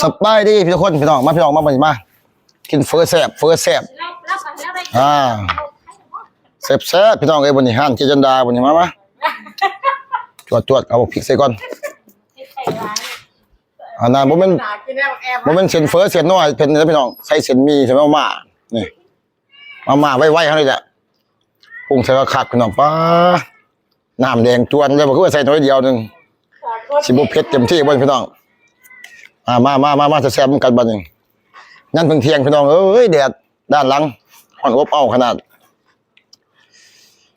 สบายดีพี่ทุกคนพี่น้องมาพี่น้องมาบันมากินเฟอแซบเฟอแซบอ่าแซบแซบพี่น้องเอ้ยบัดนี้ห้านเจจันดาบัดนี้มามาจวดจวดเอาพริกใส่ก่อนที่ใส่อันนั้นบ่แม่นหนากินแล้วแอบบ่แม่นเส้นเฟอเส้นน้อยเป็นนะพี่น้องใส่เส้นมีใส่มาม่านี่มาม่าไว้ๆเฮานี่แหละปรุงใส่กระคักพี่น้องป้าน้ำแดงจวนเลยบ่คือว่าใส่น้อยเดียวหนึ่งสิบุเพ็ดเต็มที่บ่พี่น้อง อ่ามามามามาแซ่บๆกันบัดนี้งั้นเพิ่งเที่ยงพี่น้องเอ้ยแดดด้านหลังฮ้อนอบอ้าวขนาด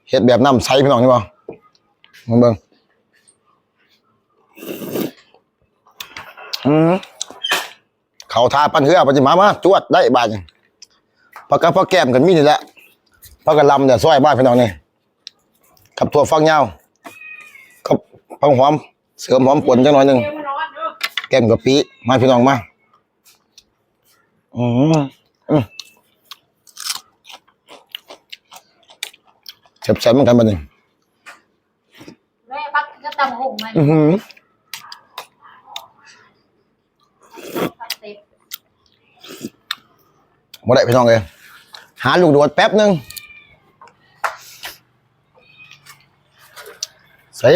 เฮ็ดแบบน้ำใสพี่น้องนี่บ่มาเบิ่งอืมเขาทาปันเหือปันสิมามาจวดได้บาดนี้พักกับพักแก้มกันมีนี่แหละพักกะลำเนี่ยซอยบ้านพี่น้องนี่กับถั่วฟักยาวกับผักหอมเสริมหอมป่นจังหน่อยหนึ่ง ก้มกะปิมาพี่น้องมาอืมอืมแซ่บๆเหมือนกันบัดนี้แม่พักก็ตำหุ่งมันอือหือพักเต็มบ่ได้พี่น้องเลยหาลูกโดดแป๊บหนึงใส่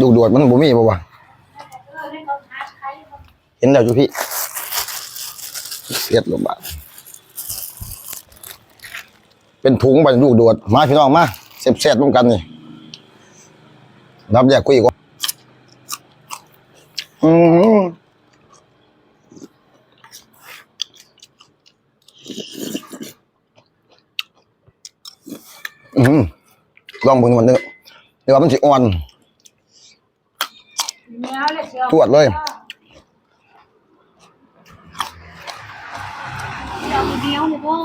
ลูกโดดมันบ่มีบ่วะ เห็นแล้วอยู่พี่เสียดลงบาเป็นถุงบัดลูกโดดมาพี่น้องมาเสียบๆร่วมกันนี่รับแยกคุยก่อนอืมอืมลองบิ่งมันเด้อเดี๋ยวมันสิอ่อน เนื้อเลยเชียว ตรวจเลยเดี๋ยวเดียวเลยพ่อ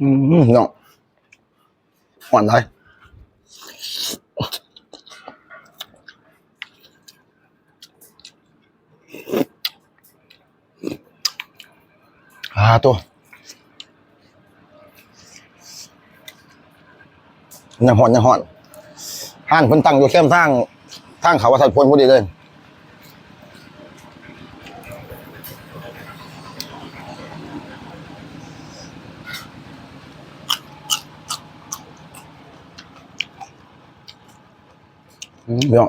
อืมเนาะอ่อนได้อ่าตัวยังหอนยังหอน ห้านเพิ่นตั้งอยู่เข้มทางทางเขาวัดสัตพลพอดีเลยเดี๋ยว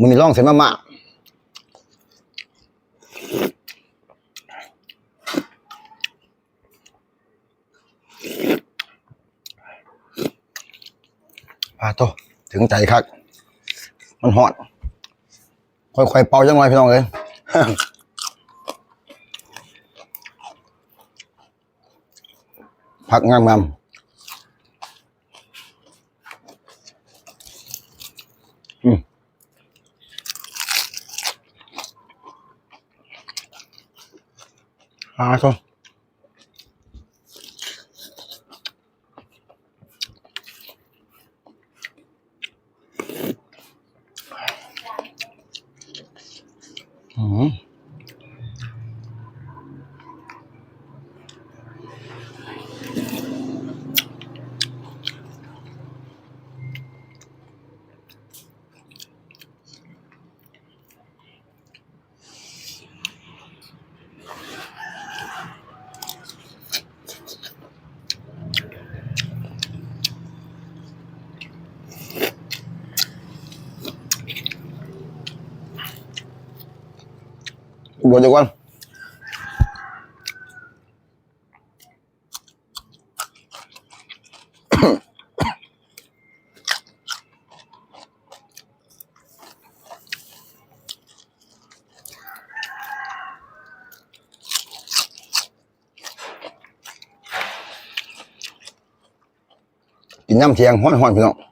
มันมีร่องเส้นมาม่า ปาโตถึงใจคักมันหอดค่อยๆเป่าจังหน่อยพี่น้องเลยผักงามงามอืมอาโซอืม บวชดีกว่ากินน้ำ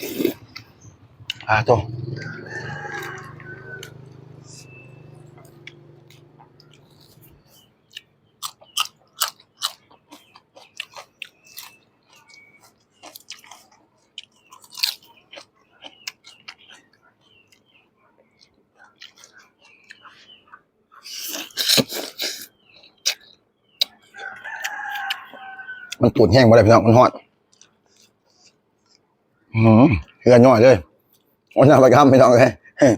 Ah, ito. Mình tuột nhanh vào đây, mình họn. องอาโตมันตูดแห้งมาเลยพี่น้องมันหอดอืมเฮือนย่อยเลยวันน้าไปข้ามพี่น้องเลยเฮ้ย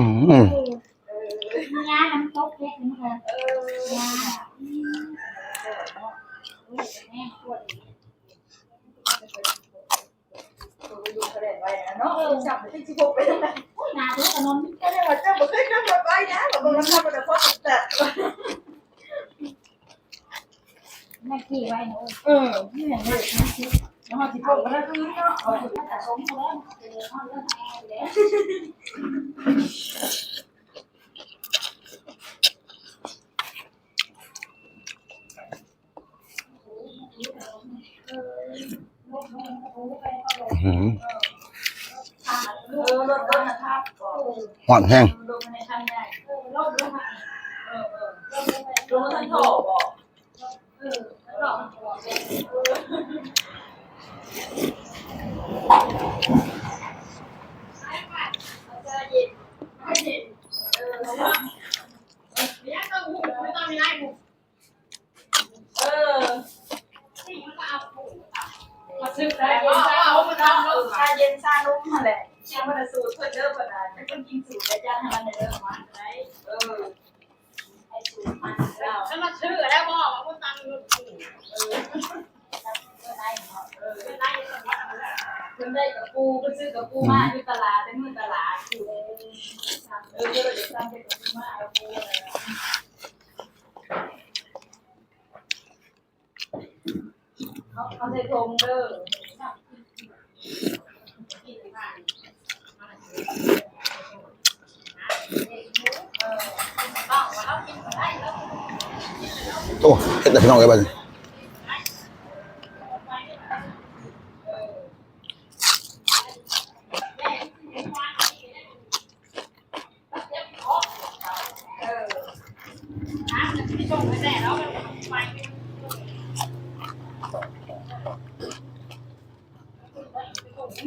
ใครแล้ว อืม ยาน้ำตกเล็กนี่ค่ะ เออย าแม่ปวด ตัวไปดูกระเด็นไว้นะเนาะเออจับไปที่ชิบกไปทำไม อุ้ยนาเลือดนม ก็เลยว่า เจ้าบอกเคยขับรถไว้นะแบบมันขับรถแต่พอตัดแม่ขี่ไว้หนูเออนี่อย่างนี้แล้วพอชิบกไปแล้วคือเนาะเอาถึงแต่สมเขาแล้วเจอห้องเรื่องแอร์แล้วอืมเออรถรถนะครับหอดแห้งลงในคันใหญ่เออโลกเรื่องเออเออลงทันโถบอกเออแล้วหลอกมันหัวเป็นจะเย็นไม่เย็นเออ แล้วชาเย็นซานุ่มาแหละยังมันสูตรเพื่อนเดิมขนาดไม่ต้องกินสูตรแต่ย่างให้มันเดิมมาไหนเออไอสูตรมันเราถ้ามาชื่อแล้วบอกว่าคุณตังค์ ได้กับปูเพิ่นซื้อกับปูมาอยู่ตลาดได้มือตลาดอยู่เออเออเดี๋ยวทำเป็นกับปูมาเอาปูอะไรเขาเขาใส่ทงเด้อโอ้เฮ็ดแต่พี่น้องเลยบ้าน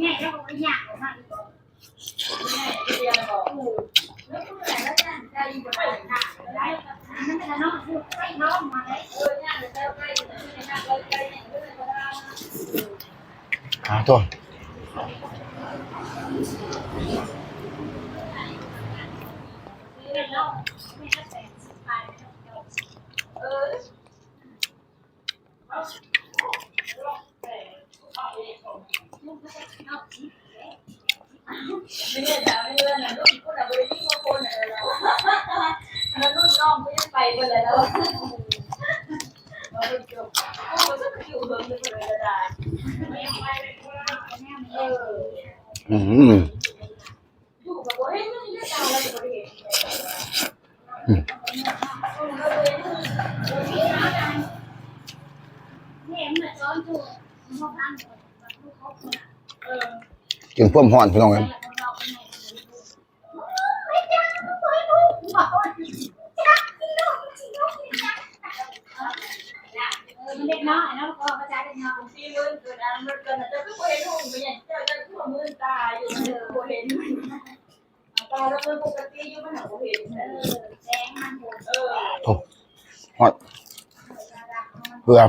แม่ก็บอกอยากออกมาดีกว่า เรียนบอกแล้วคุณไหนแล้วเนี่ยใจอยู่บนไหนค่ะได้ อันนั้นเป็นน้องพูดใกล้น้องมาเลย เออเนี่ยเดี๋ยวใกล้ๆเนี่ยเนี่ยใกล้ๆเนี่ยเออก็ได้ หาตัว ซื้อแล้วไม่ได้แต่สิบบาท เออไม่เนี่ยถามไม่เรื่องนะลูกคนอะบริยิ่งกว่าคนอะเราแล้วรุ่นน้องก็ ยังไปไปเลยแล้วเราเป็นจบโอ้ก็จะอยู่เพิ่มไปเลยก็ได้เอออืมอยู่กับว่าเฮ้ยนี่จะเอาอะไร กินพ่วมหอนพี่น้องเลย ไม่จ้าไม่รู้บอกว่าจ้ากินลูกกินลูกกินจ้าเออ มันเล็กน้อยนะก็กระจายเล็กน้อยที่มือเกิดอันมันเกิดจะไม่เห็นหุ่นไปอย่างเจ้าจะทั่วมือตาอยู่เออเห็นตาแล้วมันปกติอยู่มันหาเห็นเออแดงมันหมดเออหอดเพื่อ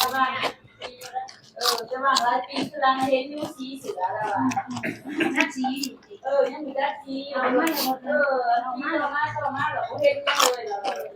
จะว่าเออจะว่าหลายปีคือรังเห็นอยู่สีเสือแล้วอะน่าจีเออยังมีได้สีอยู่ไม่หมดเออมาเรามาเรามาเราเห็นเลยเราต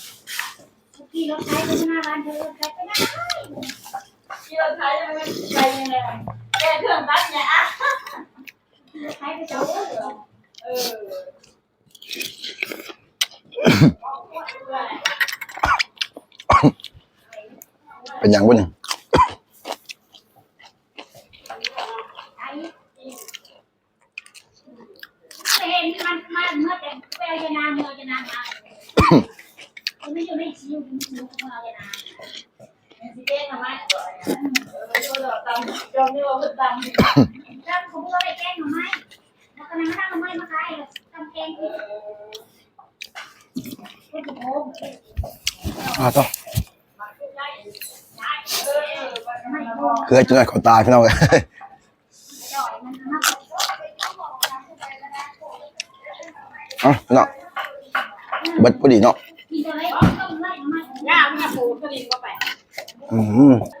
พี่รถไถไปหน้าบ้านเธอรถไถไปได้ที่เราใช้ยังไม่ใช้ยังไงแกเครื่องตัดเนี่ยอะรถไถไปเจอเออเป็นหยังบ่นี่ไอ้เห็นมันมาเมื่อแต่ไปเอายานานเมื่อยานานมามันไม่อยู่ในชิวมันอยู่เมื่อยานาน สีแดงทำไมเออก็เราตำจ อมนี่ว่าเพิ่งตำแล้วผมก็ไปแกล้งหน่อไม้แล้วก็นั่งนั่งหน่อไม้มาขายทำแกงกินเป็นโอ้โหอ่าต้องไม่โอ้เหือจนได้เขาตายพี่น้องเอ้ยยอยมันมากเอ้าพี่น้องเบิดพอดีเนาะกินอะไรต้ม